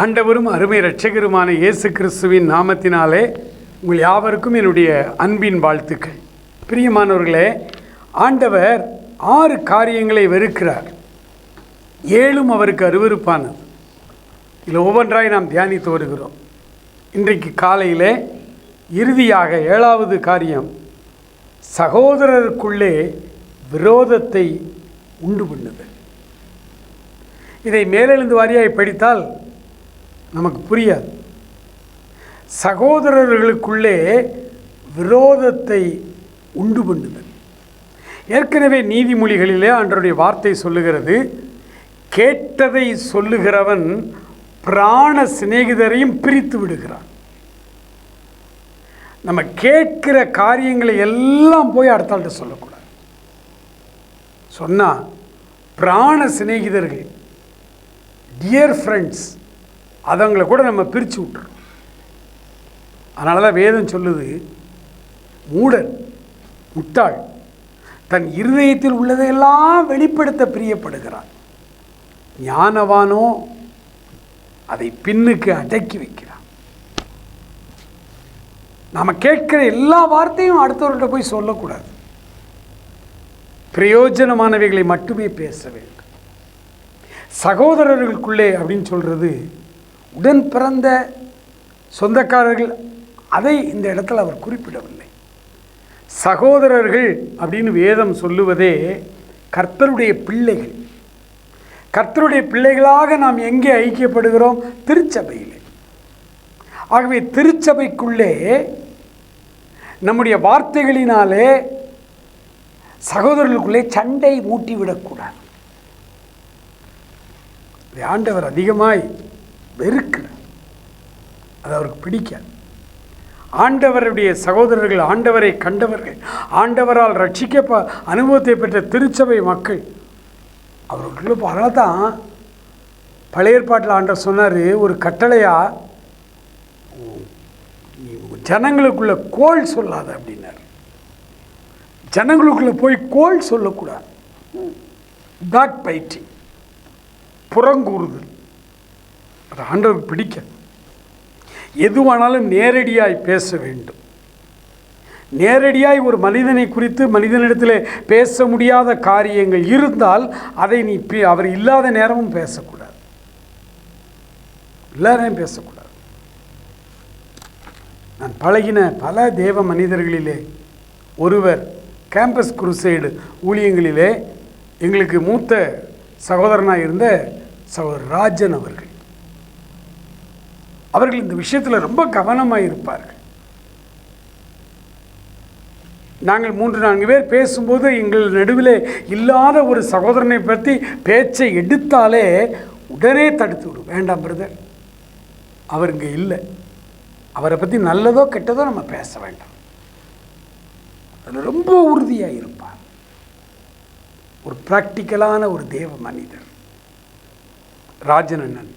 ஆண்டவரும் அருமை இரட்சகருமான இயேசு கிறிஸ்துவின் நாமத்தினாலே உங்கள் யாவருக்கும் என்னுடைய அன்பின் வாழ்த்துக்கள். பிரியமானவர்களே ஆண்டவர் ஆறு காரியங்களை வெறுக்கிறார். ஏழும் அவருக்கு அருவருப்பானது. இதில் ஒவ்வொன்றாய் நாம் தியானித்து வருகிறோம். இன்றைக்கு காலையிலே இறுதியாக ஏழாவது காரியம் சகோதரருக்குள்ளே விரோதத்தை உண்டு பண்ணுது இதை மேலெழுந்து வாரியாய் படித்தால் நமக்கு புரியாது. சகோதரர்களுக்குள்ளே விரோதத்தை உண்டு பண்ணுதல். ஏற்கனவே நீதிமொழிகளிலே அன்றைய வார்த்தை சொல்லுகிறது கேட்டதை சொல்லுகிறவன் பிராண சிநேகிதரையும் பிரித்து விடுகிறான். நம்ம கேட்கிற காரியங்களை எல்லாம் போய் அடுத்தாள்கிட்ட சொல்லக்கூடாது. சொன்னால் பிராண சிநேகிதர்கள் டியர் ஃப்ரெண்ட்ஸ் அதங்களை கூட நம்ம பிரித்து விட்டுறோம். அதனால தான் வேதம் சொல்லுது மூடன் முட்டாள் தன் இருதயத்தில் உள்ளதையெல்லாம் வெளிப்படுத்த பிரியப்படுகிறான். ஞானவானோ அதை பின்னுக்கு அடக்கி வைக்கிறான். நாம் கேட்கிற எல்லா வார்த்தையும் அடுத்தவர்கிட்ட போய் சொல்லக்கூடாது. பிரயோஜனமானவைகளை மட்டுமே பேச வேண்டும். சகோதரர்களுக்குள்ளே அப்படின்னு சொல்கிறது உடன் பிறந்த சொந்தக்காரர்கள் அதை இந்த இடத்துல அவர் குறிப்பிடவில்லை. சகோதரர்கள் அப்படின்னு வேதம் சொல்லுவதே கர்த்தருடைய பிள்ளைகள் கர்த்தருடைய பிள்ளைகளாக நாம் எங்கே ஐக்கியப்படுகிறோம்? திருச்சபையிலே. ஆகவே திருச்சபைக்குள்ளே நம்முடைய வார்த்தைகளினாலே சகோதரர்களுக்குள்ளே சண்டை மூட்டிவிடக்கூடாது. இதை ஆண்டவர் அதிகமாய் வெறுக்கிறார். அது அவருக்கு பிடிக்காது. ஆண்டவருடைய சகோதரர்கள் ஆண்டவரை கண்டவர்கள் ஆண்டவரால் ரட்சிக்க அனுபவத்தை பெற்ற திருச்சபை மக்கள் அவர்களுக்குள்ள அதனால தான் பழைய ஏற்பாட்டில் ஆண்டர் சொன்னார் ஒரு கட்டளையாக ஜனங்களுக்குள்ள கோல் சொல்லாத அப்படின்னார். ஜனங்களுக்குள்ள போய் கோல் சொல்லக்கூடாது. பேக் பைட்டிங் புறங்கூறுதல். அது ஆண்டவருக்கு பிடிக்க எதுவானாலும் நேரடியாய் பேச வேண்டும். நேரடியாய் ஒரு மனிதனை குறித்து மனிதனிடத்தில் பேச முடியாத காரியங்கள் இருந்தால் அதை நீ அவர் இல்லாத நேரமும் பேசக்கூடாது. எல்லாரையும் பேசக்கூடாது. நான் பழகின பல தேவ மனிதர்களிலே ஒருவர் கேம்பஸ் குருசைடு ஊழியங்களிலே எங்களுக்கு மூத்த சகோதரனாக இருந்த சகோதரர் ராஜன் அவர்கள். அவர்கள் இந்த விஷயத்தில் ரொம்ப கவனமாக இருப்பார்கள். நாங்கள் மூன்று நான்கு பேர் பேசும்போது எங்கள் நடுவிலே இல்லாத ஒரு சகோதரனை பற்றி பேச்சை எடுத்தாலே உடனே தடுத்து விடும். வேண்டாம் பிரதர் அவர் இங்கே இல்லை. அவரை பற்றி நல்லதோ கெட்டதோ நம்ம பேச வேண்டாம். அதில் ரொம்ப உறுதியாக இருப்பார். ஒரு ப்ராக்டிக்கலான ஒரு தேவ மனிதர். ராஜனண்ணன்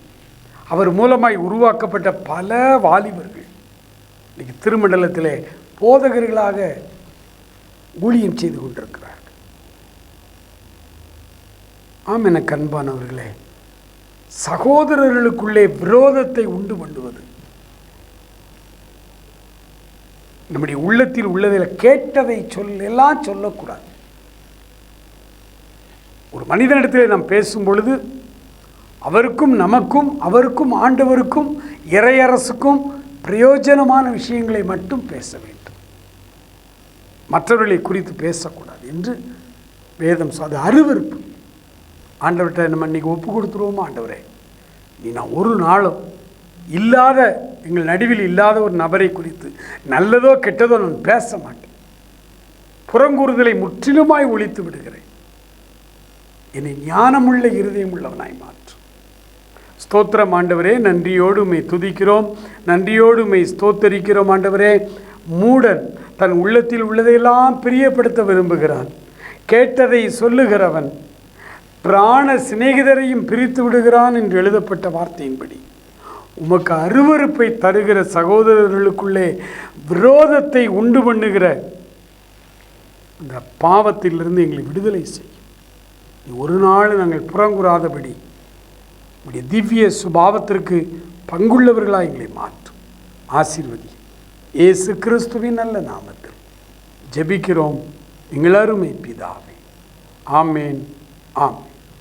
அவர் மூலமாய் உருவாக்கப்பட்ட பல வாலிபர்கள். இன்றைக்கி திருமண்டலத்திலே போதகர்களாக ஊழியம் செய்து கொண்டிருக்கிறார்கள். ஆம் என கண்பானவர்களே சகோதரர்களுக்குள்ளே விரோதத்தை உண்டு பண்ணுவது நம்முடைய உள்ளத்தில் உள்ளதில் கேட்டதை சொல் எல்லாம் சொல்லக்கூடாது. ஒரு மனிதனிடத்தில் நாம் பேசும் பொழுது அவருக்கும் நமக்கும் அவருக்கும் ஆண்டவருக்கும் இறையரசுக்கும் பிரயோஜனமான விஷயங்களை மட்டும் பேச வேண்டும். மற்றவர்களை குறித்து பேசக்கூடாது என்று வேதம் அது அருவருப்பு. ஆண்டவர்கிட்ட நம்ம இன்னைக்கு ஒப்பு கொடுத்துருவோமா ஆண்டவரே? நீ நான் ஒரு நாளும் இல்லாத எங்கள் நடுவில் இல்லாத ஒரு நபரை குறித்து நல்லதோ கெட்டதோ நான் பேச மாட்டேன் புறங்கூறுதலை முற்றிலுமாய் ஒழித்து விடுகிறேன். என்னை ஞானமுள்ள இருதயம் உள்ளவனாய் மாற்று. ஸ்தோத்திரம் ஆண்டவரே. நன்றியோடு உமை துதிக்கிறோம். நன்றியோடு உமை ஸ்தோத்தரிக்கிறோம் ஆண்டவரே. மூடன் தன் உள்ளத்தில் உள்ளதையெல்லாம் பிரியப்படுத்த விரும்புகிறான். கேட்டதை சொல்லுகிறவன் பிராண சிநேகிதரையும் பிரித்து விடுகிறான் என்று எழுதப்பட்ட வார்த்தையின்படி. உமக்கு அருவருப்பை தருகிற சகோதரர்களுக்குள்ளே விரோதத்தை உண்டு பண்ணுகிற அந்த பாவத்திலிருந்து எங்களை விடுதலை செய்யும் ஒரு நாள் நாங்கள் புறங்குறாதபடி உடைய திவ்ய சுபாவத்திற்கு பங்குள்ளவர்களாக எங்களை மாற்றும். ஆசீர்வதி இயேசு கிறிஸ்துவின் நல்ல நாமத்தில் ஜெபிக்கிறோம். எங்களருமை பிதாவே. ஆமேன். ஆமேன்.